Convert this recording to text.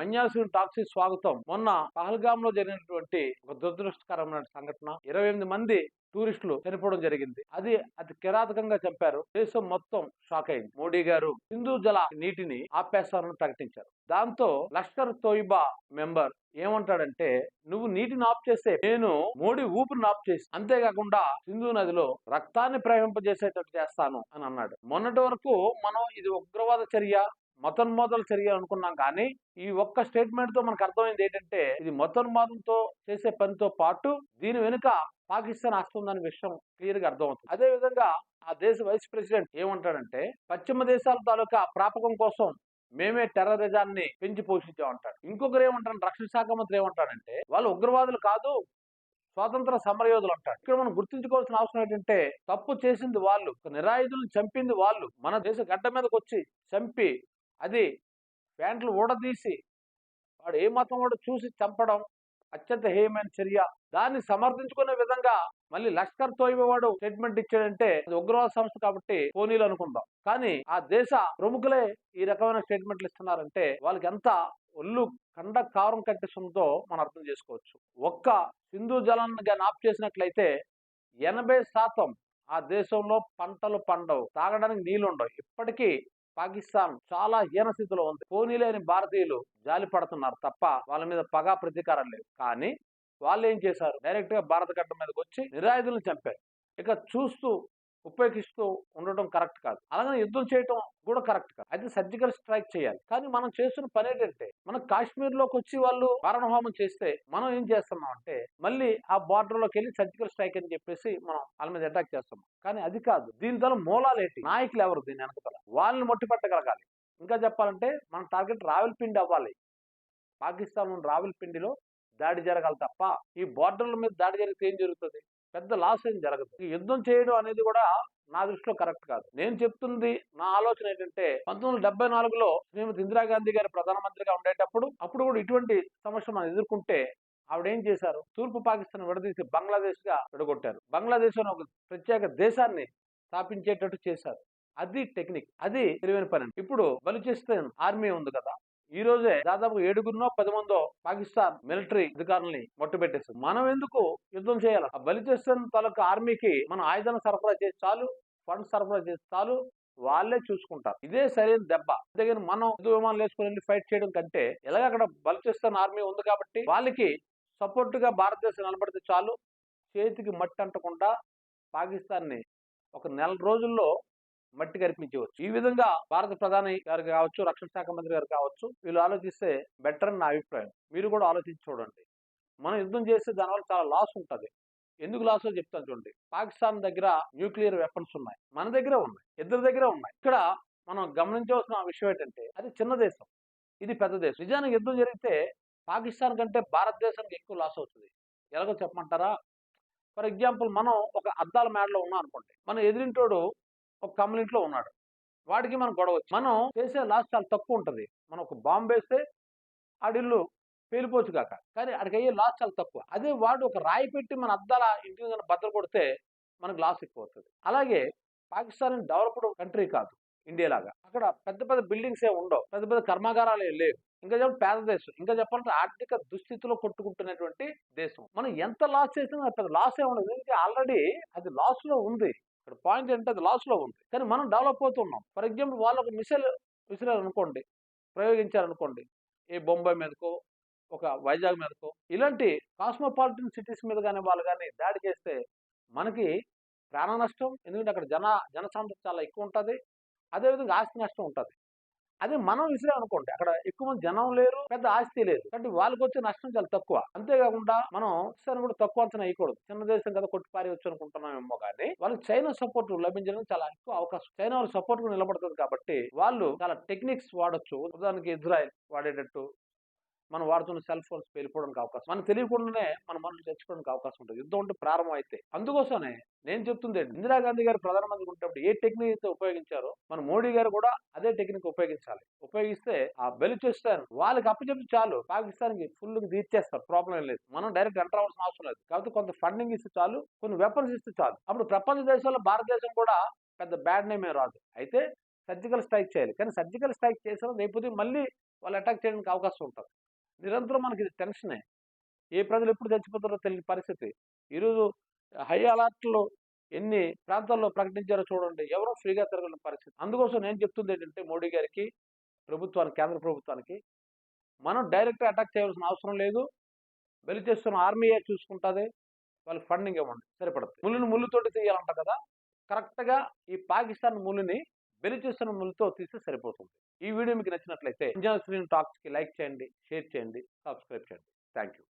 మన్యాసుని taxi స్వాగతం. మొన్న పహల్గామ్లో జరిగినటువంటి ఒక దురదృష్టకరమైన సంఘటన. ఇరవై ఎనిమిది మంది టూరిస్టులు చనిపోవడం జరిగింది. అది అతి కిరాతకంగా చంపారు. దేశం మొత్తం షాక్ అయింది. మోడీ గారు సింధు జల నీటిని ఆపేస్తారని ప్రకటించారు. దాంతో లష్కర్ తోయిబా మెంబర్ ఏమంటాడంటే నువ్వు నీటిని ఆఫ్ చేస్తే నేను మోడీ ఊపిరిని ఆఫ్ చేసి అంతేకాకుండా సింధు నదిలో రక్తాన్ని ప్రవహింపజేసేటట్టు చేస్తాను అని అన్నాడు. మొన్నటి వరకు మనం ఇది ఉగ్రవాద చర్య మతోన్మాదాల చర్య అనుకున్నాం కానీ ఈ ఒక్క స్టేట్మెంట్తో మనకు అర్థమైంది ఏంటంటే ఇది మతోన్మాదంతో చేసే పనితో పాటు దీని వెనుక పాకిస్తాన్ వస్తుందనే విషయం క్లియర్గా అర్థమవుతుంది. అదే విధంగా ఆ దేశ వైస్ ప్రెసిడెంట్ ఏమంటాడంటే పశ్చిమ దేశాల తాలూకా ప్రాపకం కోసం మేమే టెర్రరిజాన్ని పెంచి పోషించామంటాడు. ఇంకొకరు ఏమంటాడు రక్షణ శాఖ మంత్రి ఏమంటాడంటే వాళ్ళు ఉగ్రవాదులు కాదు స్వాతంత్ర సమరయోధులు అంటారు ఇక్కడ మనం గుర్తుంచుకోవాల్సిన అవసరం ఏంటంటే తప్పు చేసింది వాళ్ళు నిరాయుధులను చంపింది వాళ్ళు. మన దేశ గడ్డ మీదకి వచ్చి చంపి అది ప్యాంట్లు ఊడదీసి వాడు ఏ మతం వాడు చూసి చంపడం అత్యంత హేయమైన చర్య. దాన్ని సమర్థించుకునే విధంగా మళ్ళీ లష్కర్ తోయిబేవాడు స్టేట్మెంట్ ఇచ్చాడంటే అది ఉగ్రవాద సంస్థ కాబట్టి పోనీలు అనుకుందాం. కానీ ఆ దేశ ప్రముఖులే ఈ రకమైన స్టేట్మెంట్లు ఇస్తున్నారంటే వాళ్ళకి ఎంత ఒళ్ళు కండ కారం కట్టిస్తుందో మనం అర్థం చేసుకోవచ్చు. ఒక్క సింధు జలాన్ని కానీ ఆఫ్ చేసినట్లయితే ఎనభై శాతం ఆ దేశంలో పంటలు పండవు. తాగడానికి నీళ్ళు ఉండవు. ఇప్పటికీ పాకిస్తాన్ చాలా హీన స్థితిలో ఉంది. పోనీలేని భారతీయులు జాలి పడుతున్నారు తప్ప వాళ్ళ మీద పగా ప్రతీకారం లేవు కానీ వాళ్ళు ఏం చేశారు? డైరెక్ట్గా భారత గడ్డ మీదకి వచ్చి నిరాయుధులను చంపారు. ఇక చూస్తూ ఉపయోగిస్తూ ఉండటం కరెక్ట్ కాదు. అలాగే యుద్ధం చేయటం కూడా కరెక్ట్ కాదు. అయితే సర్జికల్ స్ట్రైక్ చేయాలి. కానీ మనం చేస్తున్న పని ఏంటంటే మనం కాశ్మీర్లోకి వచ్చి వాళ్ళు మారణహోమం చేస్తే మనం ఏం చేస్తున్నాం అంటే మళ్ళీ ఆ బార్డర్లోకి వెళ్ళి సర్జికల్ స్ట్రైక్ అని చెప్పేసి మనం వాళ్ళ మీద అటాక్ చేస్తున్నాం. కానీ అది కాదు. దీని ద్వారా మూలాలు ఏంటి నాయకులు ఎవరు దీని వెనకతల వాళ్ళని మొట్టిపెట్టగలగాలి. ఇంకా చెప్పాలంటే మన టార్గెట్ రావిల్పిండి అవ్వాలి. పాకిస్తాన్ రావిల్పిండిలో దాడి జరగాలి తప్ప ఈ బార్డర్ల మీద దాడి జరిగితే ఏం జరుగుతుంది? పెద్ద లాస్ ఏం జరగదు. ఈ యుద్ధం చేయడం అనేది కూడా నా దృష్టిలో కరెక్ట్ కాదు. నేను చెప్తుంది నా ఆలోచన ఏంటంటే పంతొమ్మిది వందల డెబ్బై నాలుగులో శ్రీమతి ఇందిరాగాంధీ గారు ప్రధానమంత్రిగా ఉండేటప్పుడు అప్పుడు కూడా ఇటువంటి సమస్య మనం ఎదుర్కొంటే ఆవిడ ఏం చేశారు? తూర్పు పాకిస్తాన్ విడదీసి బంగ్లాదేశ్గా విడగొట్టారు. బంగ్లాదేశ్ అని ఒక ప్రత్యేక దేశాన్ని స్థాపించేటట్టు చేశారు. అది టెక్నిక్ అది తెలివైన పని ఇప్పుడు బలుచిస్తాన్ ఆర్మీ ఉంది కదా ఈ రోజే దాదాపు ఏడుగురినో పది మందో పాకిస్తాన్ మిలిటరీ అధికారుల్ని మొట్టబెట్టేస్తుంది మనం ఎందుకు యుద్ధం చేయాలి? ఆ బలిచిస్తాన్ తాలూకా ఆర్మీకి మనం ఆయుధాలను సరఫరా చేసి చాలు ఫండ్ సరఫరా చేసి చాలు వాళ్ళే చూసుకుంటారు. ఇదే సరైన దెబ్బ. అంతేగాని మనం యుద్ధ విమానాలు వేసుకుని వెళ్ళి ఫైట్ చేయడం కంటే ఎలాగ అక్కడ బలిచిస్తాన్ ఆర్మీ ఉంది కాబట్టి వాళ్ళకి సపోర్ట్గా భారతదేశం నిలబడితే చాలు చేతికి మట్టి అంటకుండా పాకిస్తాన్ని ఒక నెల రోజుల్లో మట్టి కనిపించవచ్చు ఈ విధంగా భారత ప్రధాని గారు కావచ్చు రక్షణ శాఖ మంత్రి గారు కావచ్చు వీళ్ళు ఆలోచిస్తే బెటర్ అని నా అభిప్రాయం. మీరు కూడా ఆలోచించి చూడండి. మనం యుద్ధం చేస్తే దానివల్ల చాలా లాస్ ఉంటుంది. ఎందుకు లాస్ చెప్తాను చూడండి. పాకిస్తాన్ దగ్గర న్యూక్లియర్ వెపన్స్ ఉన్నాయి. మన దగ్గర ఉన్నాయి. ఇద్దరి దగ్గర ఉన్నాయి. ఇక్కడ మనం గమనించవలసిన విషయం ఏంటంటే అది చిన్న దేశం. ఇది పెద్ద దేశం. నిజానికి యుద్ధం జరిగితే పాకిస్తాన్ కంటే భారతదేశానికి ఎక్కువ లాస్ అవుతుంది. ఎలాగో చెప్పమంటారా? ఫర్ ఎగ్జాంపుల్ మనం ఒక అద్దాల మేడలో ఉన్నాం అనుకోండి. మన ఎదిరింటోడు ఒక కమ్యూనిటీలో ఉన్నాడు. వాడికి మనం గొడవ మనం చేసే లాస్ చాలా తక్కువ ఉంటుంది. మనం ఒక బాంబు వేస్తే ఆడిల్లు పేలిపోవచ్చు కాక. కానీ అక్కడికి అయ్యే లాస్ చాలా తక్కువ. అదే వాడు ఒక రాయి పెట్టి మన అద్దాల ఇంటి మీద బద్దలు కొడితే మనకు లాస్ ఎక్కువ అవుతుంది అలాగే పాకిస్తాన్ డెవలప్డ్ కంట్రీ కాదు. ఇండియా లాగా. అక్కడ పెద్ద పెద్ద బిల్డింగ్స్ ఏ ఉండవు. పెద్ద పెద్ద కర్మాగారాలు ఏం లేవు. ఇంకా చెప్పాలి పేద దేశం. ఇంకా చెప్పాలంటే ఆర్థిక దుస్థితిలో కొట్టుకుంటున్నటువంటి దేశం. మనం ఎంత లాస్ చేసినా పెద్ద లాస్ ఏ ఉండదు. ఎందుకంటే ఆల్రెడీ అది లాస్లో ఉంది. ఇక్కడ పాయింట్ ఏంటంటే అది లాస్లో ఉంది. కానీ మనం డెవలప్ అవుతున్నాం. ఫర్ ఎగ్జాంపుల్ వాళ్ళు ఒక మిసైల్ విసిరారు అనుకోండి ప్రయోగించారనుకోండి ఏ బొంబాయి మీదకో ఒక వైజాగ్ మీదకో ఇలాంటి కాస్మోపాలిటన్ సిటీస్ మీద కానీ వాళ్ళు కానీ దాడి చేస్తే మనకి ప్రాణ నష్టం. ఎందుకంటే అక్కడ జన జనసాంద్రత చాలా ఎక్కువ ఉంటుంది. అదేవిధంగా ఆస్తి నష్టం ఉంటుంది. అదే మనం విసిరాం అనుకోండి. అక్కడ ఎక్కువ మంది జనం లేరు పెద్ద ఆస్తి లేదు. కాబట్టి వాళ్ళకి వచ్చే నష్టం చాలా తక్కువ. అంతేకాకుండా మనం ఇస్తాను కూడా తక్కువ అంచనా వేయకూడదు. చిన్న దేశం కదా కొట్టి పారేయచ్చు అనుకుంటున్నామేమో కానీ వాళ్ళకి చైనా సపోర్ట్ లభించడం చాలా ఎక్కువ అవకాశం. చైనా వాళ్ళు సపోర్ట్ నిలబడుతుంది కాబట్టి వాళ్ళు చాలా టెక్నిక్స్ వాడొచ్చు. ఉదాహరణకి ఇజ్రాయెల్ వాడేటట్టు మనం వాడుతున్న సెల్ ఫోన్స్ వెళ్ళిపోవడానికి అవకాశం మనం తెలియకుండానే మన మనుషులు చచ్చిపోవడానికి అవకాశం ఉంటుంది. యుద్ధం ఉంటే ప్రారంభం అయితే. అందుకోసమే నేను చెప్తుంది ఇందిరాగాంధీ గారు ప్రధానమంత్రి ఉన్నప్పుడు ఏ టెక్నిక్ అయితే ఉపయోగించారో మన మోడీ గారు కూడా అదే టెక్నిక్ ఉపయోగించాలి. ఉపయోగిస్తే ఆ బెలుచిస్తాన్ వాళ్ళకి అప్పచెప్పి చాలు. పాకిస్తాన్కి ఫుల్ తీర్చేస్తారు. ప్రాబ్లం ఏం లేదు. మనం డైరెక్ట్ ఎంటర్ అవ్వాల్సిన అవసరం లేదు. కాబట్టి కొంత ఫండింగ్ ఇస్తే చాలు కొన్ని వెపన్స్ ఇస్తే చాలు. అప్పుడు ప్రపంచ దేశాల్లో భారతదేశం కూడా పెద్ద బ్యాడ్ నేమ్ రాదు. అయితే సర్జికల్ స్ట్రైక్ చేయాలి. కానీ సర్జికల్ స్ట్రైక్ చేసిన రేపు మళ్ళీ వాళ్ళు అటాక్ చేయడానికి అవకాశం ఉంటుంది. నిరంతరం మనకి ఇది టెన్షనే. ఏ ప్రజలు ఎప్పుడు చచ్చిపోతారో తెలియని పరిస్థితి. ఈరోజు హై అలర్ట్లో ఎన్ని ప్రాంతాల్లో ప్రకటించారో చూడండి. ఎవరో ఫ్రీగా తిరగలేని పరిస్థితి. అందుకోసం నేను చెప్తుంది ఏంటంటే మోడీ గారికి ప్రభుత్వానికి కేంద్ర ప్రభుత్వానికి మనం డైరెక్ట్గా అటాక్ చేయాల్సిన అవసరం లేదు. బలి చేస్తున్న ఆర్మీయే చూసుకుంటుంది వాళ్ళకి ఫండింగ్ ఇవ్వండి. సరిపడుతుంది ముళ్ళుని ముళ్ళుతోటి తీయాలంట కదా. కరెక్ట్గా ఈ పాకిస్తాన్ ముళ్ళుని బలి చేస్తున్న తీస్తే సరిపోతుంది. ఈ వీడియో మీకు నచ్చినట్లయితే ఇంజనీర్ స్క్రీన్ టాక్స్కి లైక్ చేయండి షేర్ చేయండి సబ్స్క్రైబ్ చేయండి. Thank you